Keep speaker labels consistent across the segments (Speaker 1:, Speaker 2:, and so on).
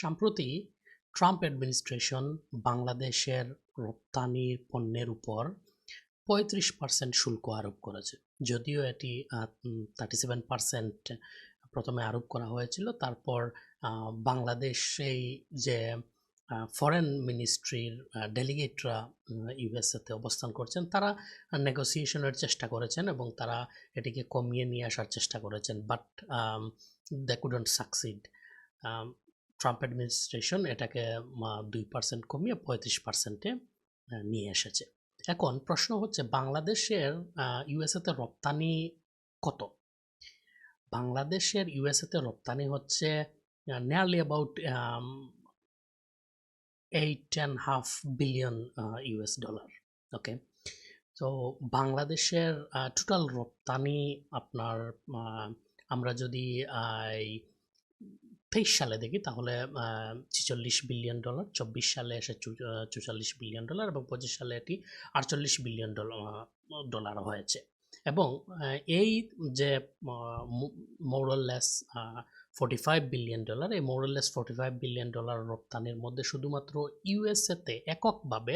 Speaker 1: সম্প্রতি Trump administration বাংলাদেশের রপ্তানি পণ্যের উপর পঁয়ত্রিশ পার্সেন্ট শুল্ক আরোপ করেছে। যদিও এটি থার্টি সেভেন পার্সেন্ট প্রথমে আরোপ করা হয়েছিল। তারপর আহ, বাংলাদেশ এই যে ফরেন মিনিস্ট্রির ডেলিগেটরা ইউএসএতে অবস্থান করছেন তারা নেগোসিয়েশনের চেষ্টা করেছেন এবং তারা এটিকে কমিয়ে নিয়ে আসার চেষ্টা করেছেন। But they couldn't succeed Trump administration এটাকে দুই পার্সেন্ট কমিয়ে পঁয়ত্রিশ পার্সেন্টে নিয়ে এসেছে। এখন প্রশ্ন হচ্ছে, বাংলাদেশের ইউএসএতে রপ্তানি কত? বাংলাদেশের ইউএসএতে রপ্তানি হচ্ছে nearly about eight and half billion US dollar okay তো বাংলাদেশের টোটাল রপ্তানি আপনার আমরা যদি তেইশ সালে দেখি, তাহলে ছিচল্লিশ বিলিয়ন ডলার, চব্বিশ সালে এসে চুচল্লিশ বিলিয়ন ডলার এবং পঁচিশ সালে এটি আটচল্লিশ বিলিয়ন ডলার ডলার হয়েছে। এবং এই যে more or less forty five billion dollar, এই more or less forty five billion dollar রপ্তানির মধ্যে শুধুমাত্র ইউএসএতে এককভাবে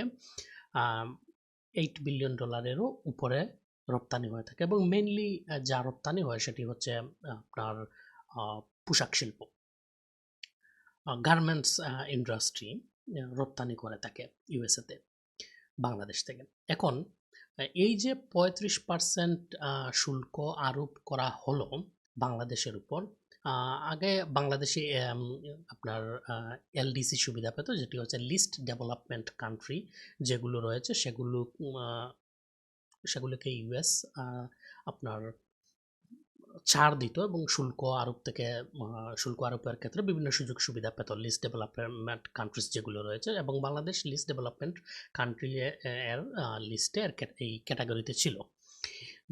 Speaker 1: এইট বিলিয়ন ডলারেরও উপরে রপ্তানি হয়ে থাকে এবং মেইনলি যা রপ্তানি হয় সেটি হচ্ছে আপনার পোশাক শিল্প। গার্মেন্টস ইন্ডাস্ট্রি রপ্তানি করে থাকে ইউএসএতে বাংলাদেশ থেকে। এখন এই যে পঁয়ত্রিশ পার্সেন্ট শুল্ক আরোপ করা হলো বাংলাদেশের উপর আগে বাংলাদেশে আপনার এলডিসি সুবিধা পেত, যেটি হচ্ছে লিস্ট ডেভেলপমেন্ট কান্ট্রি যেগুলো রয়েছে, সেগুলো সেগুলোকে ইউএস আপনার ছাড় দিত এবং শুল্ক আরোপ থেকে শুল্ক আরোপের ক্ষেত্রে বিভিন্ন সুযোগ সুবিধা পেত। লিস্ট ডেভেলপমেন্ট কান্ট্রিজ যেগুলো রয়েছে এবং বাংলাদেশ লিস্ট ডেভেলপমেন্ট কান্ট্রি এর লিস্টে এই ক্যাটাগরিতে ছিল।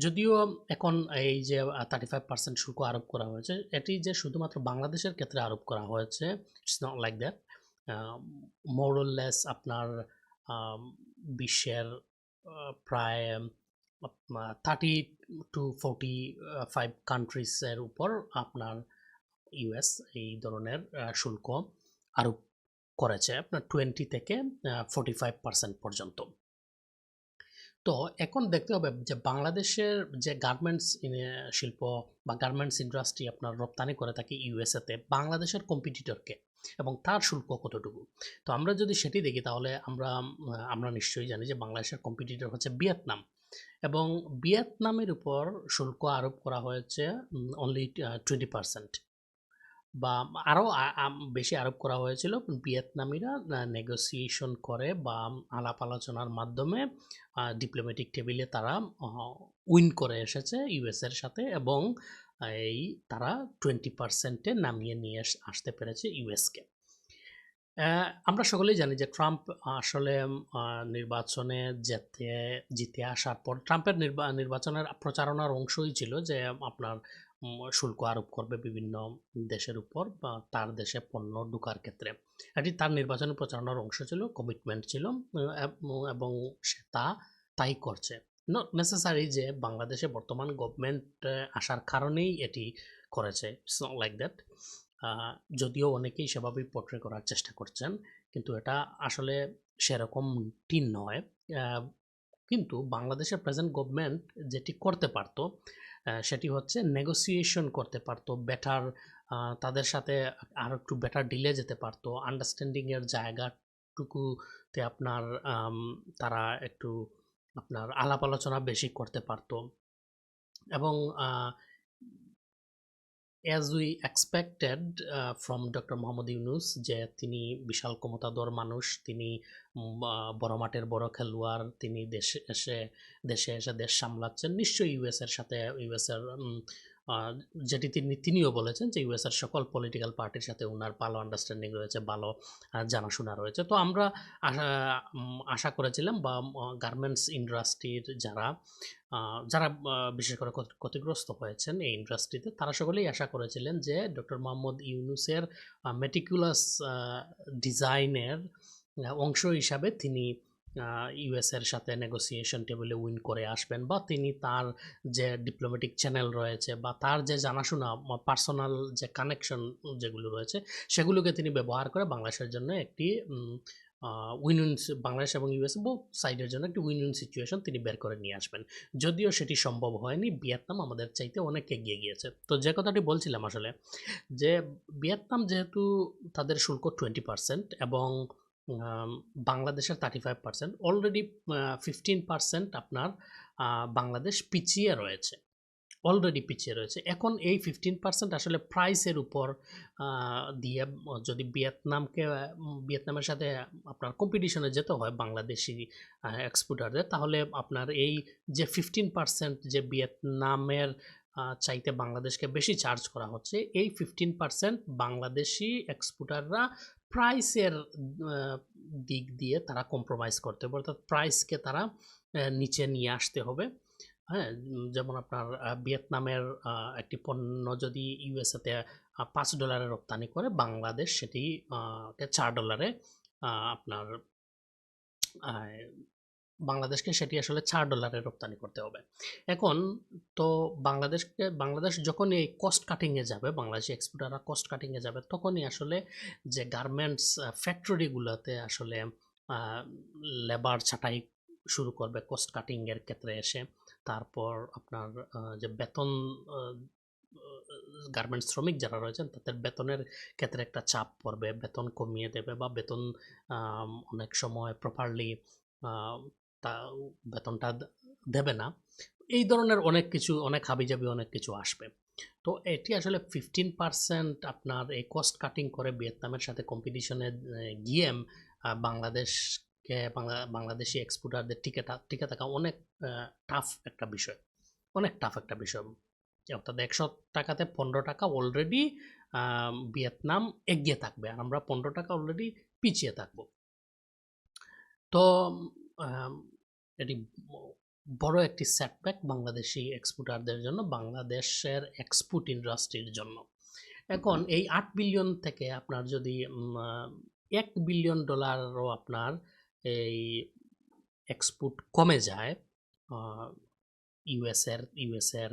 Speaker 1: যদিও এখন এই যে থার্টি ফাইভ পার্সেন্ট শুল্ক আরোপ করা হয়েছে, এটি যে শুধুমাত্র বাংলাদেশের ক্ষেত্রে আরোপ করা হয়েছে it's not like that more or less আপনার বিশ্বের প্রায় থার্টি টু ফোরটি ফাইভ কান্ট্রিজের উপর আপনার ইউএস এই ধরনের শুল্ক আরোপ করেছে আপনার টোয়েন্টি থেকে ফোর্টি ফাইভ পার্সেন্ট পর্যন্ত। তো এখন দেখতে হবে যে বাংলাদেশের যে গার্মেন্টস শিল্প বা গার্মেন্টস ইন্ডাস্ট্রি আপনার রপ্তানি করে থাকে ইউএসএতে বাংলাদেশের কম্পিটিটরকে এবং তার শুল্ক কতটুকু? তো আমরা যদি সেটি দেখি, তাহলে আমরা আমরা নিশ্চয়ই জানি যে বাংলাদেশের কম্পিটিটর হচ্ছে ভিয়েতনাম। এবং ভিয়েতনামের উপর শুল্ক আরোপ করা হয়েছে অনলি টোয়েন্টি পার্সেন্ট বা আরও বেশি আরোপ করা হয়েছিল। ভিয়েতনামিরা নেগোসিয়েশন করে বা আলাপ আলোচনার মাধ্যমে ডিপ্লোম্যাটিক টেবিলে তারা উইন করে এসেছে ইউএসের সাথে এবং এই তারা টোয়েন্টি পার্সেন্টে নামিয়ে নিয়ে আসতে পেরেছে ইউএসকে আমরা সকলেই জানি যে ট্রাম্প আসলে নির্বাচনে যেতে, জিতে আসার পর ট্রাম্পের নির্বা- নির্বাচনের প্রচারণার অংশই ছিল যে আপনার শুল্ক আরোপ করবে বিভিন্ন দেশের উপর তার দেশে পণ্য ঢোকার ক্ষেত্রে। এটি তার নির্বাচনী প্রচারণার অংশ ছিল কমিটমেন্ট ছিল এবং সে তা, তাই করছে। নট নেসেসারি যে বাংলাদেশে বর্তমান গভর্নমেন্ট আসার কারণেই এটি করেছে। ইটস নট লাইক দ্যাট যদিও অনেকেই সেভাবেই পোর্ট্রে করার চেষ্টা করছেন, কিন্তু এটা আসলে সেরকমটি নয়। কিন্তু বাংলাদেশের প্রেজেন্ট গভর্নমেন্ট যেটি করতে পারতো সেটি হচ্ছে নেগোসিয়েশন করতে পারতো বেটার তাদের সাথে আরও একটু বেটার ডিলে যেতে পারতো। আন্ডারস্ট্যান্ডিংয়ের জায়গাটুকুতে আপনার তারা একটু আপনার আলাপ আলোচনা বেশি করতে পারত। এবং as we expected from doctor Mohammad Yunus যে তিনি বিশাল ক্ষমতাধর মানুষ, তিনি বড় মাঠের বড় খেলোয়াড়, তিনি দেশে এসে দেশে এসে দেশ সামলাচ্ছেন। নিশ্চয়ই ইউএসের সাথে ইউএসের যেটি তিনি, তিনিও বলেছেন যে ইউএসের সকল পলিটিক্যাল পার্টির সাথে ওনার ভালো আন্ডারস্ট্যান্ডিং রয়েছে, ভালো জানাশোনা রয়েছে। তো আমরা আশা করেছিলাম বা গার্মেন্টস ইন্ডাস্ট্রির যারা যারা বিশেষ করে ক্ষতিগ্রস্ত হয়েছেন এই ইন্ডাস্ট্রিতে তারা সকলেই আশা করেছিলেন যে ডক্টর মোহাম্মদ ইউনুসের মেটিকুলাস ডিজাইনের অংশ হিসাবে তিনি ইউএস এর সাথে নেগোসিয়েশন টেবিলে উইন করে আসবেন বা তিনি তার যে ডিপ্লোম্যাটিক চ্যানেল রয়েছে বা তার যে জানাশোনা পার্সোনাল যে কানেকশন যেগুলো রয়েছে, সেগুলোকে তিনি ব্যবহার করে বাংলাদেশের জন্য একটি উইন উইন বাংলাদেশ এবং ইউএস বহু সাইডের জন্য একটি উইন উইন সিচুয়েশন তিনি বের করে নিয়ে আসবেন। যদিও সেটি সম্ভব হয়নি, ভিয়েতনাম আমাদের চাইতে অনেক এগিয়ে গিয়েছে। তো যে কথাটি বলছিলাম আসলে, যে ভিয়েতনাম যেহেতু তাদের শুল্ক টোয়েন্টি পার্সেন্ট এবং বাংলাদেশের thirty five percent already fifteen percent আপনার বাংলাদেশ পিছিয়ে রয়েছে অলরেডি পিছিয়ে রয়েছে। এখন এই ফিফটিন পার্সেন্ট আসলে প্রাইসের উপর দিয়ে যদি ভিয়েতনামকে ভিয়েতনামের সাথে আপনার কম্পিটিশনে যেতে হয় বাংলাদেশি এক্সপোর্টারদের তাহলে আপনার এই যে ফিফটিন পার্সেন্ট যে ভিয়েতনামের চাইতে বাংলাদেশকে বেশি চার্জ করা হচ্ছে, এই ফিফটিন পার্সেন্ট বাংলাদেশি এক্সপোর্টাররা প্রাইসের দিক দিয়ে তারা কম্প্রোমাইজ করতে হবে। অর্থাৎ প্রাইসকে তারা নিচে নিয়ে আসতে হবে। হ্যাঁ যেমন আপনার ভিয়েতনামের একটি পণ্য যদি ইউএসএতে পাঁচ ডলারে রপ্তানি করে, বাংলাদেশ সেটি চার ডলারে আপনার বাংলাদেশকে সেটি আসলে চার ডলারে রপ্তানি করতে হবে। এখন তো বাংলাদেশকে, বাংলাদেশ যখন এই কস্ট কাটিংয়ে যাবে, বাংলাদেশি এক্সপোর্টাররা কস্ট কাটিংয়ে যাবে, তখনই আসলে যে গার্মেন্টস ফ্যাক্টরিগুলোতে আসলে লেবার ছাঁটাই শুরু করবে কস্ট কাটিংয়ের ক্ষেত্রে এসে। তারপর আপনার যে বেতন গার্মেন্টস শ্রমিক যারা রয়েছেন, তাদের বেতনের ক্ষেত্রে একটা চাপ পড়বে, বেতন কমিয়ে দেবে বা বেতন অনেক সময় প্রপারলি তা বেতনটা দেবে না। এই ধরনের অনেক কিছু, অনেক হাবিজাবি অনেক কিছু আসবে। তো এটি আসলে ফিফটিন পার্সেন্ট আপনার এই কস্ট কাটিং করে ভিয়েতনামের সাথে কম্পিটিশনে গিয়ে বাংলাদেশকে, বাংলা, বাংলাদেশি এক্সপোর্টারদের টিকে টিকে থাকা অনেক টাফ একটা বিষয়। অনেক টাফ একটা বিষয়। অর্থাৎ একশো টাকাতে পনেরো টাকা অলরেডি ভিয়েতনাম এগিয়ে থাকবে। আর আমরা পনেরো টাকা অলরেডি পিছিয়ে থাকব। তো এটি বড় একটি সেটব্যাক বাংলাদেশি এক্সপোর্টারদের জন্য, বাংলাদেশের এক্সপোর্ট ইন্ডাস্ট্রির জন্য। এখন এই আট বিলিয়ন থেকে আপনার যদি এক বিলিয়ন ডলারও আপনার এই এক্সপোর্ট কমে যায় ইউএসএর ইউএসএর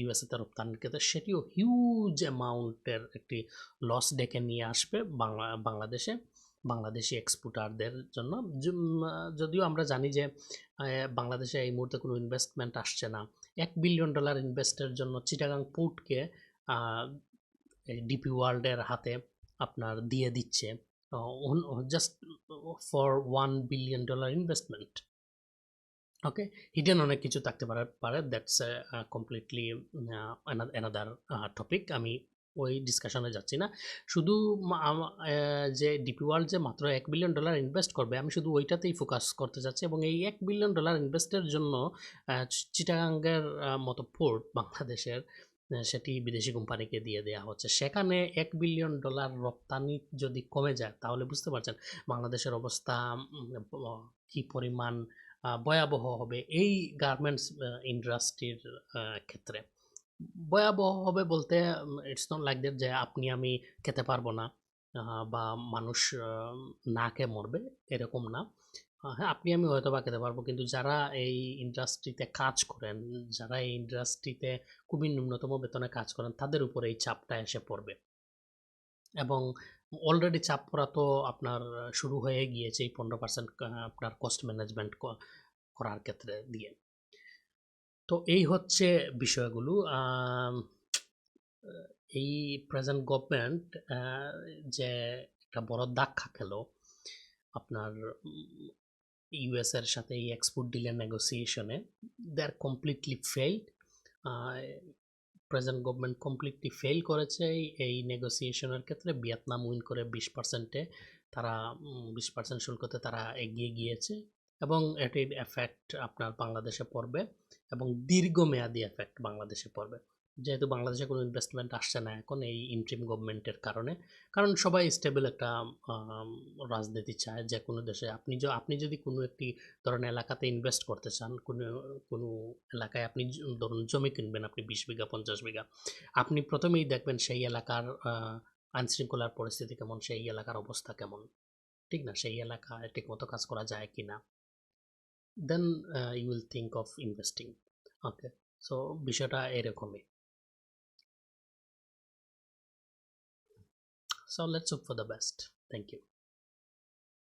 Speaker 1: ইউএসএতে রপ্তানির ক্ষেত্রে, সেটিও হিউজ অ্যামাউন্টের একটি লস ডেকে নিয়ে আসবে বাংলা, বাংলাদেশে। বাংলাদেশি এক্সপোর্টারদের জন্য। যদিও আমরা জানি যে বাংলাদেশে এই মুহূর্তে কোনো ইনভেস্টমেন্ট আসছে না। এক বিলিয়ন ডলার ইনভেস্টের জন্য চিটাগাং পোর্টকে ডিপি ওয়ার্ল্ডের হাতে আপনার দিয়ে দিচ্ছে। Just for one billion dollar investment okay hidden অনেক কিছু থাকতে পারে পারে দ্যাটস কমপ্লিটলি অ্যানাদার টপিক আমি ওই ডিসকাশনে যাচ্ছি না। শুধু যে ডিপি ওয়ার্ল্ড যে মাত্র এক বিলিয়ন ডলার ইনভেস্ট করবে, আমি শুধু ওইটাতেই ফোকাস করতে চাচ্ছি এবং এই এক বিলিয়ন ডলার ইনভেস্টের জন্য চিটাগাঙ্গের মতো পোর্ট বাংলাদেশের সেটি বিদেশি কোম্পানিকে দিয়ে দেওয়া হচ্ছে। সেখানে এক বিলিয়ন ডলার রপ্তানি যদি কমে যায়, তাহলে বুঝতে পারছেন বাংলাদেশের অবস্থা কি পরিমাণ ভয়াবহ হবে এই গার্মেন্টস ইন্ডাস্ট্রির ক্ষেত্রে। ভয়াবহ হবে বলতে ইটস নট লাইক দ্যাট যে আপনি আমি খেতে পারব না। বা মানুষ না খেয়ে মরবে, এরকম না। হ্যাঁ আপনি আমি হয়তো বা খেতে পারব। কিন্তু যারা এই ইন্ডাস্ট্রিতে কাজ করেন, যারা এই ইন্ডাস্ট্রিতে খুবই ন্যূনতম বেতনে কাজ করেন, তাদের উপরে এই চাপটা এসে পড়বে। এবং অলরেডি চাপ পড়া তো আপনার শুরু হয়ে গিয়েছে এই পনেরো পার্সেন্ট আপনার কস্ট ম্যানেজমেন্ট করার ক্ষেত্রে দিয়ে। তো এই হচ্ছে বিষয়গুলো। এই প্রেজেন্ট গভর্নমেন্ট যে একটা বড় ধাক্কা খেলো, আপনার ইউএস এর সাথে এই এক্সপোর্ট ডিলের নেগোসিয়েশনে they are completely failed present government completely fail করেছে। এই- এই নেগোসিয়েশনের ক্ষেত্রে ভিয়েতনাম উইন করে বিশ পার্সেন্টে তারা বিশ পার্সেন্ট শুল্কতে তারা এগিয়ে গিয়েছে এবং এটির এফেক্ট আপনার বাংলাদেশে পড়বে। এবং দীর্ঘমেয়াদী এফেক্ট বাংলাদেশে পড়বে। যেহেতু বাংলাদেশে কোনো ইনভেস্টমেন্ট আসছে না এখন এই ইন্ট্রিম গভর্নমেন্টের কারণে। কারণ সবাই স্টেবল একটা রাজনীতি চায় যে কোনো দেশে। আপনি য- আপনি যদি কোনো একটি ধরনের এলাকাতে ইনভেস্ট করতে চান, কোনো কোনো এলাকায় আপনি ধরুন জমি কিনবেন, আপনি বিশ বিঘা, পঞ্চাশ বিঘা। আপনি প্রথমেই দেখবেন সেই এলাকার আইনশৃঙ্খলার পরিস্থিতি কেমন, সেই এলাকার অবস্থা কেমন। ঠিক না? সেই এলাকায় ঠিকমতো কাজ করা যায় কি না then you will think of investing okay so বিষয়টা এরকমই so let's hope for the best thank you